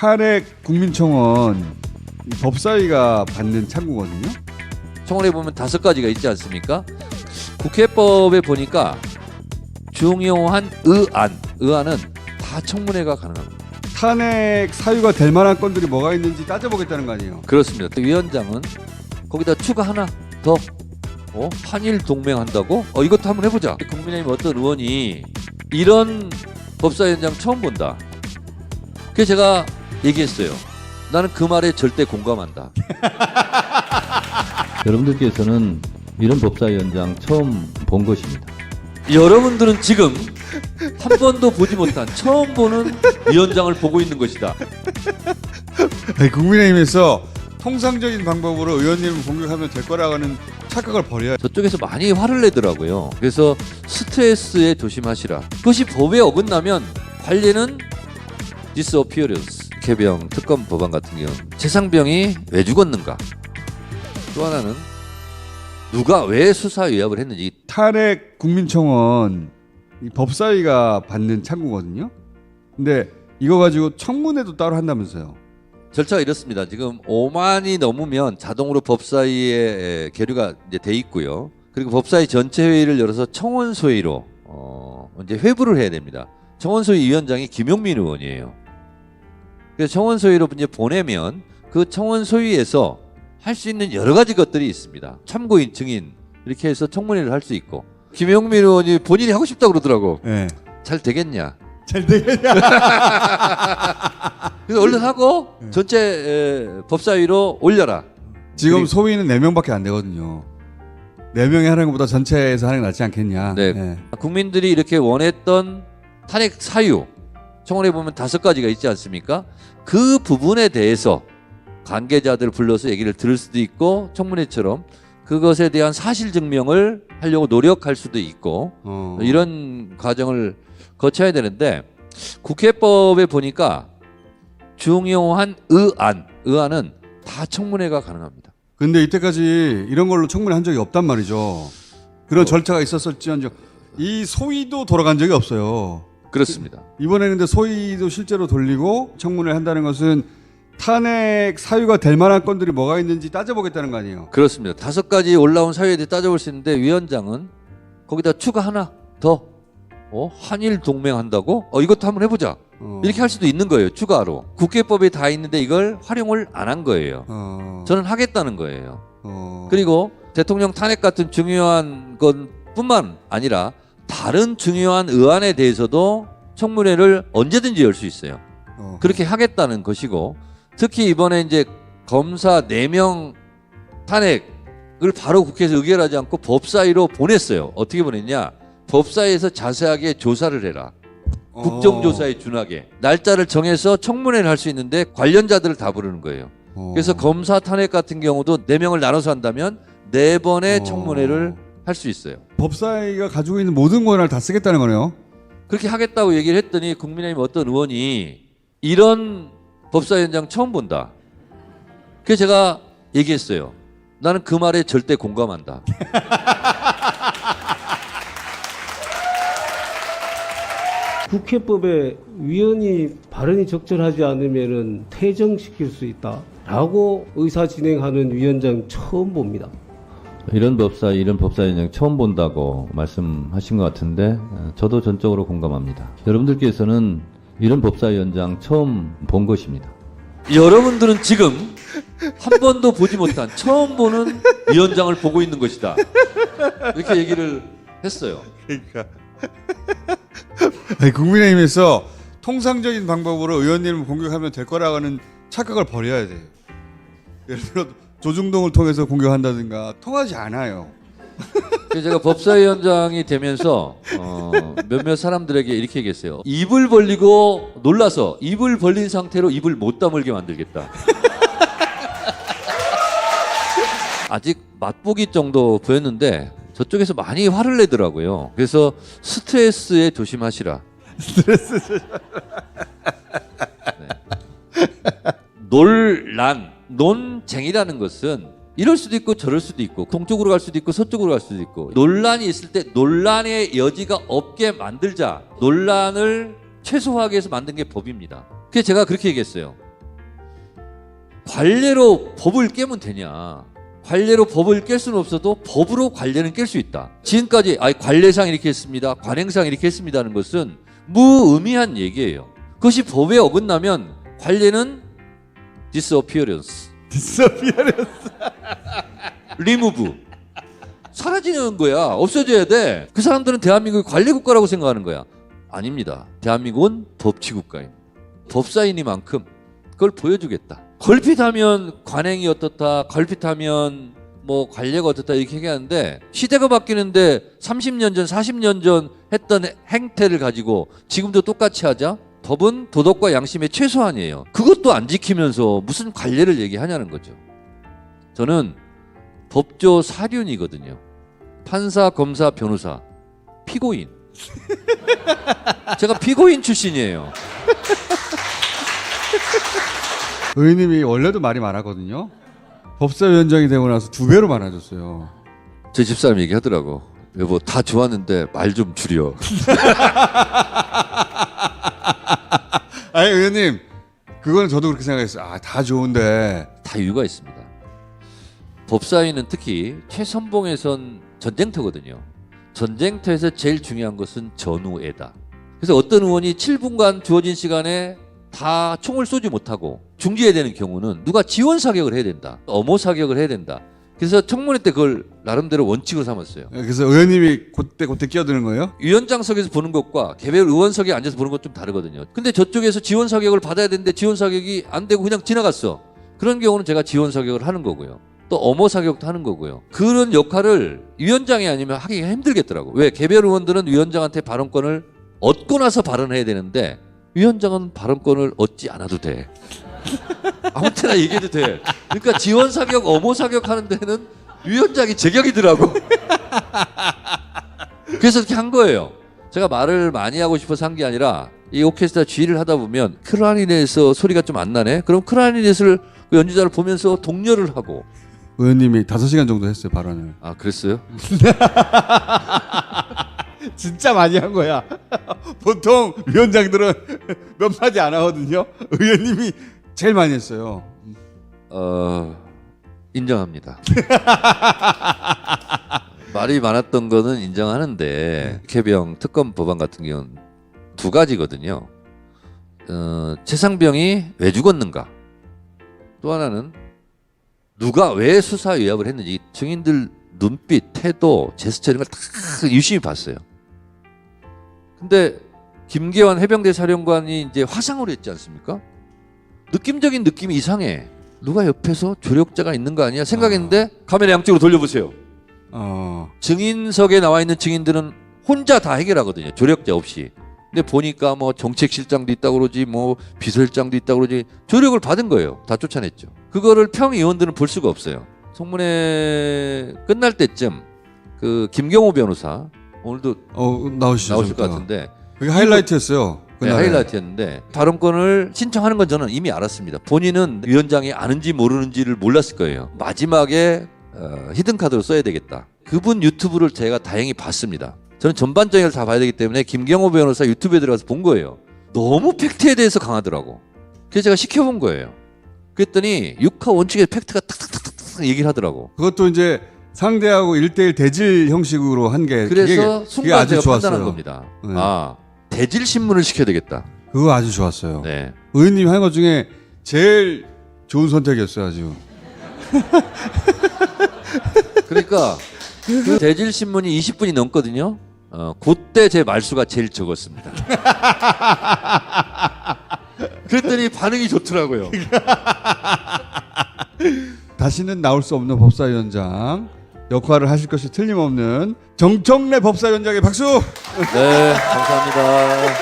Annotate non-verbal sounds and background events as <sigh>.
탄핵 국민청원 이 법사위가 받는 창구거든요. 청원에 보면 다섯 가지가 있지 않습니까? 국회법에 보니까 중요한 의안, 의안은 다 청문회가 가능합니다. 탄핵 사유가 될 만한 건들이 뭐가 있는지 따져보겠다는 거 아니에요. 그렇습니다. 또 위원장은 거기다 추가 하나 더 어? 한일 동맹한다고? 어 이것도 한번 해보자. 국민의힘 어떤 의원이 이런 법사위원장 처음 본다. 그래서 제가 얘기했어요. 나는 그 말에 절대 공감한다. <laughs> 여러분들께서는 이런 법사위원장 처음 본 것입니다. 여러분들은 지금 한 번도 보지 못한 처음 보는 위원장을 보고 있는 것이다. 아니, 국민의힘에서 통상적인 방법으로 의원님을 공격하면 될 거라고 하는 착각을 버려야 저쪽에서 많이 화를 내더라고요. 그래서 스트레스에 조심하시라. 그것이 법에 어긋나면 관리는 개병 특검 법안 같은 경우 최상병이 왜 죽었는가? 또 하나는 누가 왜 수사 위압을 했는지 탄핵 국민청원 이 법사위가 받는 창구거든요. 근데 이거 가지고 청문회도 따로 한다면서요. 절차가 이렇습니다. 지금 5만이 넘으면 자동으로 법사위에 계류가 이제 돼 있고요. 그리고 법사위 전체 회의를 열어서 청원 소위로 어 이제 회부를 해야 됩니다. 청원 소위 위원장이 김용민 의원이에요. 그래서 청원 소위로 이제 보내면 그 청원 소위에서 할 수 있는 여러 가지 것들이 있습니다. 참고인, 증인 이렇게 해서 청문회를 할 수 있고 김용민 의원이 본인이 하고 싶다 고 그러더라고. 예. 잘 되겠냐? 잘 되겠냐? <laughs> 그래서 얼른 하고 네. 전체 에, 법사위로 올려라. 지금 소위는 4명밖에 안 되거든요. 4명이 하는 것보다 전체에서 하는 게 낫지 않겠냐. 네. 예. 국민들이 이렇게 원했던 탄핵 사유 청원에 보면 다섯 가지가 있지 않습니까? 그 부분에 대해서 관계자들 불러서 얘기를 들을 수도 있고 청문회처럼 그것에 대한 사실 증명을 하려고 노력할 수도 있고 어. 이런 과정을 거쳐야 되는데 국회법에 보니까 중요한 의안 의안은 다 청문회가 가능합니다. 근데 이때까지 이런 걸로 청문회 한 적이 없단 말이죠. 그런 어. 절차가 있었을지언정 이 소위도 돌아간 적이 없어요. 그렇습니다. 이번에는 근데 소위도 실제로 돌리고 청문회를 한다는 것은 탄핵 사유가 될 만한 건들이 뭐가 있는지 따져보겠다는 거 아니에요. 그렇습니다. 다섯 가지 올라온 사유에 대해 따져볼 수 있는데 위원장은 거기다 추가 하나 더 어? 한일 동맹한다고? 어 이것도 한번 해보자. 어. 이렇게 할 수도 있는 거예요. 추가로 국회법에 다 있는데 이걸 활용을 안 한 거예요. 어. 저는 하겠다는 거예요. 어. 그리고 대통령 탄핵 같은 중요한 것뿐만 아니라 다른 중요한 의안에 대해서도 청문회를 언제든지 열 수 있어요. 어. 그렇게 하겠다는 것이고 특히 이번에 이제 검사 4명 탄핵을 바로 국회에서 의결하지 않고 법사위로 보냈어요. 어떻게 보냈냐? 법사위에서 자세하게 조사를 해라. 어. 국정조사에 준하게 날짜를 정해서 청문회를 할 수 있는데 관련자들을 다 부르는 거예요. 어. 그래서 검사 탄핵 같은 경우도 4명을 나눠서 한다면 4번의 어. 청문회를 할 수 있어요. 법사위가 가지고 있는 모든 권한을 다 쓰겠다는 거네요. 그렇게 하겠다고 얘기를 했더니 국민의힘 어떤 의원이 이런 법사위원장 처음 본다. 그래서 제가 얘기했어요. 나는 그 말에 절대 공감한다. <laughs> 국회법에 위원이 발언이 적절하지 않으면 퇴정시킬 수 있다라고 의사 진행하는 위원장 처음 봅니다. 이런 법사, 이런 법사위원장 처음 본다고 말씀하신 것 같은데 어, 저도 전적으로 공감합니다. 여러분들께서는 이런 법사위원장 처음 본 것입니다. 여러분들은 지금 한 번도 보지 못한 처음 보는 위원장을 보고 있는 것이다. 이렇게 얘기를 했어요. 그러니까 아니, 국민의힘에서 통상적인 방법으로 의원님을 공격하면 될 거라고 하는 착각을 버려야 돼요. 예를 들어 조중동을 통해서 공격한다든가 통하지 않아요. 그래서 제가 법사위원장이 되면서 어, 몇몇 사람들에게 이렇게 얘기했어요. 입을 벌리고 놀라서 입을 벌린 상태로 입을 못 다물게 만들겠다. <laughs> 아직 맛보기 정도 보였는데 저쪽에서 많이 화를 내더라고요. 그래서 스트레스에 조심하시라. 스트레스. 논란, 논쟁이라는 것은 이럴 수도 있고 저럴 수도 있고 동쪽으로 갈 수도 있고 서쪽으로 갈 수도 있고 논란이 있을 때 논란의 여지가 없게 만들자 논란을 최소화하기 위해서 만든 게 법입니다. 그래서 제가 그렇게 얘기했어요. 관례로 법을 깨면 되냐? 관례로 법을 깰 수는 없어도 법으로 관례는 깰 수 있다. 지금까지 아 관례상 이렇게 했습니다. 관행상 이렇게 했습니다는 것은 무의미한 얘기예요. 그것이 법에 어긋나면 관례는 disappearance, 디스피어를 remove 사라지는 거야. 없어져야 돼. 그 사람들은 대한민국이 관례 국가라고 생각하는 거야. 아닙니다. 대한민국은 법치 국가입니다. 법사이니만큼 그걸 보여주겠다. 걸핏하면 관행이 어떻다, 걸핏하면 뭐 관례가 어떻다 이렇게 얘기하는데 시대가 바뀌는데 30년 전, 40년 전 했던 행태를 가지고 지금도 똑같이 하자? 법은 도덕과 양심의 최소한이에요. 그것도 안 지키면서 무슨 관례를 얘기하냐는 거죠. 저는 법조 사륜이거든요. 판사, 검사, 변호사, 피고인. <laughs> 제가 피고인 출신이에요. 의원님이 원래도 말이 많았거든요. 법사위원장이 되고 나서 두 배로 많아졌어요. 제 집사람 얘기하더라고. 여보 다 좋았는데 말 좀 줄여. <laughs> 아니 의원님 그거는 저도 그렇게 생각했어요. 아 다 좋은데 다 이유가 있습니다. 법사위는 특히 최선봉에선 전쟁터거든요. 전쟁터에서 제일 중요한 것은 전우애다. 그래서 어떤 의원이 7분간 주어진 시간에 다 총을 쏘지 못하고 중지해야 되는 경우는 누가 지원 사격을 해야 된다. 어모 사격을 해야 된다. 그래서 청문회 때 그걸 나름대로 원칙으로 삼았어요. 그래서 의원님이 그때 그때 끼어드는 거예요? 위원장석에서 보는 것과 개별 의원석에 앉아서 보는 것 좀 다르거든요. 근데 저쪽에서 지원 사격을 받아야 되는데 지원 사격이 안 되고 그냥 지나갔어. 그런 경우는 제가 지원 사격을 하는 거고요. 또 어모 사격도 하는 거고요. 그런 역할을 위원장이 아니면 하기가 힘들겠더라고. 왜? 개별 의원들은 위원장한테 발언권을 얻고 나서 발언해야 되는데 위원장은 발언권을 얻지 않아도 돼. 아무 때나 얘기해도 돼. 그러니까 지원 사격, 어모 사격 하는 데는 위원장이 제격이더라고. 그래서 이렇게 한 거예요. 제가 말을 많이 하고 싶어서 한 게 아니라 이 오케스트라 지휘를 하다 보면 크라리넷에서 소리가 좀 안 나네. 그럼 크라리넷을 그 연주자를 보면서 독려를 하고 의원님이 5시간 정도 했어요 발언을. 아 그랬어요? <laughs> 진짜 많이 한 거야. <laughs> 보통 위원장들은 <laughs> 몇 마디 안 하거든요. 의원님이 제일 많이 했어요. 어 인정합니다. <laughs> 말이 많았던 거는 인정하는데 개병 특검 법안 같은 경우는 두 가지거든요. 어, 최상병이 왜 죽었는가? 또 하나는 누가 왜 수사 의압을 했는지 증인들 눈빛, 태도, 제스처 이런 걸다 유심히 봤어요. 근데 김계환 해병대 사령관이 이제 화상으로 했지 않습니까? 느낌적인 느낌이 이상해. 누가 옆에서 조력자가 있는 거 아니야? 생각했는데 카메라 양쪽으로 돌려보세요. 어. 증인석에 나와 있는 증인들은 혼자 다 해결하거든요. 조력자 없이. 근데 보니까 뭐 정책실장도 있다고 그러지 뭐 비서실장도 있다고 그러지 조력을 받은 거예요. 다 쫓아냈죠. 그거를 평 의원들은 볼 수가 없어요. 송문회 끝날 때쯤 그 김경호 변호사 오늘도 어 나오시죠. 나오실 것 잠깐. 같은데 그게 하이라이트였어요. 네, 그날에. 하이라이트였는데 발언권을 신청하는 건 저는 이미 알았습니다. 본인은 위원장이 아는지 모르는지를 몰랐을 거예요. 마지막에 어, 히든 카드로 써야 되겠다. 그분 유튜브를 제가 다행히 봤습니다. 저는 전반적인 걸 다 봐야 되기 때문에 김경호 변호사 유튜브에 들어가서 본 거예요. 너무 팩트에 대해서 강하더라고. 그래서 제가 시켜본 거예요. 그랬더니 육하 원칙의 팩트가 탁탁탁탁 얘기를 하더라고. 그것도 이제 상대하고 1대1 대질 형식으로 한 게 그래서 그게, 그게 순간 아주 제가 좋았어요. 판단한 겁니다. 네. 아 대질 신문을 시켜야 되겠다. 그거 아주 좋았어요. 네. 의원님 한 것 중에 제일 좋은 선택이었어요, 아주. <laughs> 그러니까 그 대질 신문이 20분이 넘거든요. 어, 그때 제 말수가 제일 적었습니다. <laughs> 그랬더니 반응이 좋더라고요. <laughs> 다시는 나올 수 없는 법사위원장 역할을 하실 것이 틀림없는 정청래 법사위원장의 박수. 네, 감사합니다.